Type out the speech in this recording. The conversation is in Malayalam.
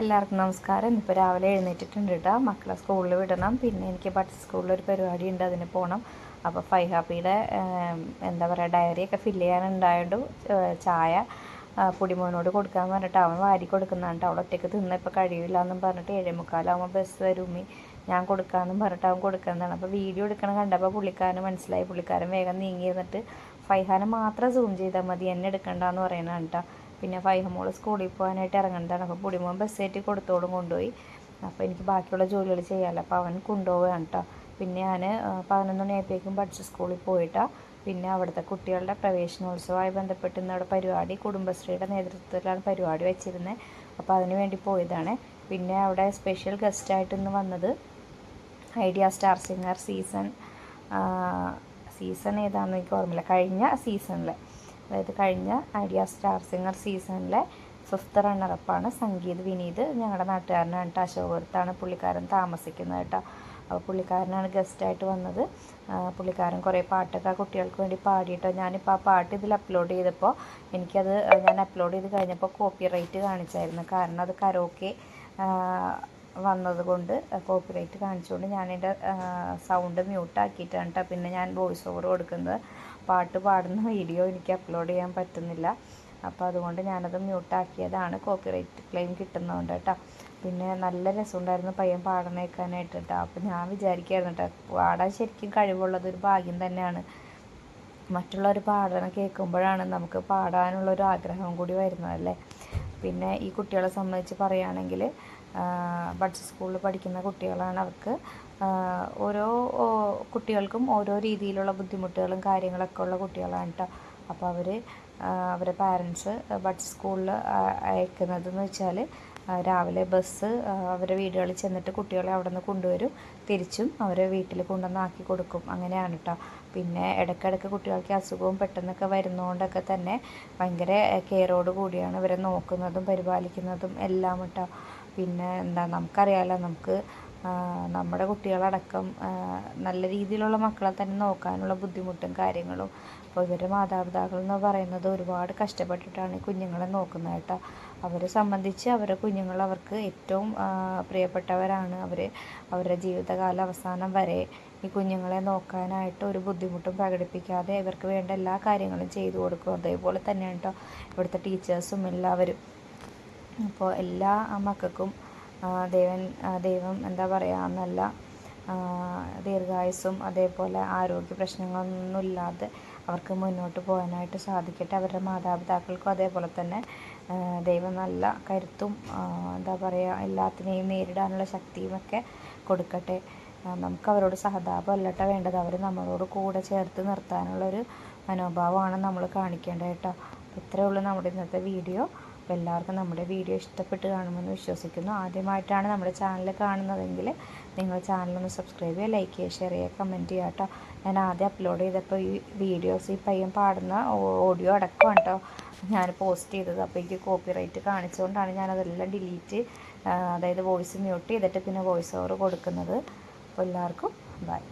എല്ലാവർക്കും നമസ്കാരം. ഇന്നിപ്പോൾ രാവിലെ എഴുന്നേറ്റിട്ടുണ്ട് കേട്ടോ മക്കളെ സ്കൂളിൽ വിടണം. പിന്നെ എനിക്ക് ബട്ട് സ്കൂളിൽ ഒരു പരിപാടി ഉണ്ട് അതിന് പോകണം അപ്പോൾ ഫൈവ് ഹാപ്പിയുടെ എന്താ പറയുക ഡയറിയൊക്കെ ഫില്ല് ചെയ്യാനുണ്ടായതുകൊണ്ട് ചായ പൊടിമോനോട് കൊടുക്കാൻ പറഞ്ഞിട്ട് അവൻ വാരി കൊടുക്കുന്നതാണ് അവൾ ഒറ്റയ്ക്ക് തിന്ന ഇപ്പോൾ കഴിയില്ല എന്നും പറഞ്ഞിട്ട് ഏഴേ മുക്കാലാവുമ്പോൾ ബസ് വരുമി ഞാൻ കൊടുക്കാമെന്നും പറഞ്ഞിട്ട് അവൻ കൊടുക്കുന്നതാണ്. അപ്പോൾ വീഡിയോ എടുക്കണം കണ്ടപ്പോൾ പുള്ളിക്കാരന് മനസ്സിലായി. പുള്ളിക്കാരൻ വേഗം നീങ്ങി എന്നിട്ട് ഫൈഹാനെ മാത്രം സൂം ചെയ്താൽ മതി. എന്നെ എടുക്കണ്ടെന്ന് പറയുന്നതാണ് കേട്ടോ പിന്നെ ഫൈഹമോൾ സ്കൂളിൽ പോകാനായിട്ട് ഇറങ്ങുന്നതാണ്. അപ്പോൾ പൊടിമോൻ ബസ് കയറ്റി കൊടുത്തോടും കൊണ്ടുപോയി. അപ്പോൾ എനിക്ക് ബാക്കിയുള്ള ജോലികൾ ചെയ്യാമല്ലോ അപ്പോൾ അവൻ കൊണ്ടുപോവുകയാണ് കേട്ടോ പിന്നെ ഞാൻ പതിനൊന്ന് മണിയായപ്പോഴേക്കും പഠിച്ച സ്കൂളിൽ പോയിട്ടാണ് പിന്നെ അവിടുത്തെ കുട്ടികളുടെ പ്രവേശനോത്സവമായി ബന്ധപ്പെട്ട് ഇന്ന് അവിടെ പരിപാടി കുടുംബശ്രീയുടെ നേതൃത്വത്തിലാണ് പരിപാടി വെച്ചിരുന്നത് അപ്പോൾ അതിനു വേണ്ടി പോയതാണ്. പിന്നെ അവിടെ സ്പെഷ്യൽ ഗസ്റ്റായിട്ട് ഇന്ന് വന്നത് Idea star singer season season ഏതാണെന്ന് എനിക്ക് ഓർമ്മയില്ല. കഴിഞ്ഞ സീസണിൽ അതായത് കഴിഞ്ഞ ഐഡിയ സ്റ്റാർ സിംഗർ സീസണിലെ ഫിഫ്ത്ത് റണ്ണറപ്പാണ് സംഗീത് വിനീത്. ഞങ്ങളുടെ നാട്ടുകാരനാണ് കേട്ടോ അശോകപുരത്താണ് പുള്ളിക്കാരൻ താമസിക്കുന്നത് കേട്ടോ. അപ്പോൾ പുള്ളിക്കാരനാണ് ഗസ്റ്റായിട്ട് വന്നത്. പുള്ളിക്കാരൻ കുറേ പാട്ടൊക്കെ കുട്ടികൾക്ക് വേണ്ടി പാടിയിട്ടോ ഞാനിപ്പോൾ ആ പാട്ട് ഇതിൽ അപ്ലോഡ് ചെയ്തപ്പോൾ എനിക്കത് ഞാൻ അപ്ലോഡ് ചെയ്ത് കഴിഞ്ഞപ്പോൾ കോപ്പി റൈറ്റ് കാണിച്ചായിരുന്നു. കാരണം അത് കരോക്കെ വന്നതുകൊണ്ട് കോപ്പിറൈറ്റ് കാണിച്ചുകൊണ്ട് ഞാനെന്റെ സൗണ്ട് മ്യൂട്ടാക്കിയിട്ടാണ് കേട്ടോ പിന്നെ ഞാൻ വോയിസ് ഓവർ കൊടുക്കുന്നത്. പാട്ട് പാടുന്ന വീഡിയോ എനിക്ക് അപ്ലോഡ് ചെയ്യാൻ പറ്റുന്നില്ല. അപ്പോൾ അതുകൊണ്ട് ഞാനത് മ്യൂട്ടാക്കിയതാണ്. കോപ്പിറൈറ്റ് ക്ലെയിം കിട്ടുന്നതുകൊണ്ട് കേട്ടോ പിന്നെ നല്ല രസമുണ്ടായിരുന്നു പയ്യൻ പാടണേക്കാനായിട്ട് കേട്ടോ അപ്പോൾ ഞാൻ വിചാരിക്കായിരുന്നു കേട്ടോ പാടാൻ ശരിക്കും കഴിവുള്ളത് ഒരു ഭാഗ്യം തന്നെയാണ്. മറ്റുള്ളവർ പാടണം കേൾക്കുമ്പോഴാണ് നമുക്ക് പാടാനുള്ളൊരു ആഗ്രഹം കൂടി വരുന്നതല്ലേ പിന്നെ ഈ കുട്ടികളെ സംബന്ധിച്ച് പറയുകയാണെങ്കിൽ ബഡ്സ് സ്കൂളിൽ പഠിക്കുന്ന കുട്ടികളാണ് അവർക്ക്. ഓരോ കുട്ടികൾക്കും ഓരോ രീതിയിലുള്ള ബുദ്ധിമുട്ടുകളും കാര്യങ്ങളൊക്കെ ഉള്ള കുട്ടികളാണ് കേട്ടോ അപ്പോൾ അവർ അവരെ പാരൻസ് ബഡ്സ് സ്കൂളിൽ അയക്കുന്നതെന്ന് വെച്ചാൽ രാവിലെ ബസ് അവരെ വീടുകളിൽ ചെന്നിട്ട് കുട്ടികളെ അവിടെ നിന്ന് കൊണ്ടുവരും. തിരിച്ചും അവരെ വീട്ടിൽ കൊണ്ടുവന്ന് ആക്കി കൊടുക്കും. അങ്ങനെയാണ് കേട്ടോ പിന്നെ ഇടയ്ക്കിടയ്ക്ക് കുട്ടികൾക്ക് അസുഖവും പെട്ടെന്നൊക്കെ വരുന്നതുകൊണ്ടൊക്കെ തന്നെ ഭയങ്കര കെയറോട് കൂടിയാണ് ഇവരെ നോക്കുന്നതും പരിപാലിക്കുന്നതും എല്ലാം കേട്ടോ പിന്നെ എന്താ നമുക്കറിയാമല്ലോ നമുക്ക് നമ്മുടെ കുട്ടികളടക്കം നല്ല രീതിയിലുള്ള മക്കളെ തന്നെ നോക്കാനുള്ള ബുദ്ധിമുട്ടും കാര്യങ്ങളും. അപ്പോൾ ഇവരുടെ മാതാപിതാക്കൾ എന്ന് പറയുന്നത് ഒരുപാട് കഷ്ടപ്പെട്ടിട്ടാണ് ഈ കുഞ്ഞുങ്ങളെ നോക്കുന്നത് കേട്ടോ. അവരെ സംബന്ധിച്ച് അവരുടെ കുഞ്ഞുങ്ങൾ അവർക്ക് ഏറ്റവും പ്രിയപ്പെട്ടവരാണ്. അവർ അവരുടെ ജീവിതകാല അവസാനം വരെ ഈ കുഞ്ഞുങ്ങളെ നോക്കാനായിട്ട് ഒരു ബുദ്ധിമുട്ടും പ്രകടിപ്പിക്കാതെ ഇവർക്ക് വേണ്ട എല്ലാ കാര്യങ്ങളും ചെയ്തു കൊടുക്കും. അതേപോലെ തന്നെയാണ് കേട്ടോ ഇവിടുത്തെ ടീച്ചേഴ്സും എല്ലാവരും. അപ്പോൾ എല്ലാ മക്കൾക്കും ദൈവൻ ദൈവം എന്താ പറയുക നല്ല ദീർഘായുസ്സും അതേപോലെ ആരോഗ്യ പ്രശ്നങ്ങളൊന്നും ഇല്ലാതെ അവർക്ക് മുന്നോട്ട് പോകാനായിട്ട് സാധിക്കട്ടെ. അവരുടെ മാതാപിതാക്കൾക്കും അതേപോലെ തന്നെ ദൈവം നല്ല കരുത്തും എന്താ പറയുക എല്ലാത്തിനെയും നേരിടാനുള്ള ശക്തിയുമൊക്കെ കൊടുക്കട്ടെ. നമുക്ക് അവരോട് സഹതാപം അല്ലട്ട വേണ്ടത്. അവർ നമ്മളോട് കൂടെ ചേർത്ത് നിർത്താനുള്ളൊരു മനോഭാവമാണ് നമ്മൾ കാണിക്കേണ്ടത് കേട്ടോ. ഇത്രയേ ഉള്ളൂ നമ്മുടെ ഇന്നത്തെ വീഡിയോ. അപ്പോൾ എല്ലാവർക്കും നമ്മുടെ വീഡിയോ ഇഷ്ടപ്പെട്ട് കാണുമെന്ന് വിശ്വസിക്കുന്നു. ആദ്യമായിട്ടാണ് നമ്മുടെ ചാനൽ കാണുന്നതെങ്കിൽ നിങ്ങൾ ചാനലൊന്ന് സബ്സ്ക്രൈബ് ചെയ്യുക ലൈക്ക് ചെയ്യുക ഷെയർ ചെയ്യുക കമന്റ് ചെയ്യുക കേട്ടോ. ഞാൻ ആദ്യം അപ്ലോഡ് ചെയ്തപ്പോൾ ഈ വീഡിയോസ് ഈ പയ്യൻ പാടുന്ന ഓഡിയോ അടക്കമാണ് കേട്ടോ ഞാൻ പോസ്റ്റ് ചെയ്തത്. അപ്പോൾ എനിക്ക് കോപ്പിറൈറ്റ് കാണിച്ചുകൊണ്ടാണ് ഞാനതെല്ലാം ഡിലീറ്റ് അതായത് വോയിസ് മ്യൂട്ട് ചെയ്തിട്ട് പിന്നെ വോയിസ് ഓവർ കൊടുക്കുന്നത്. അപ്പോൾ എല്ലാവർക്കും ബൈ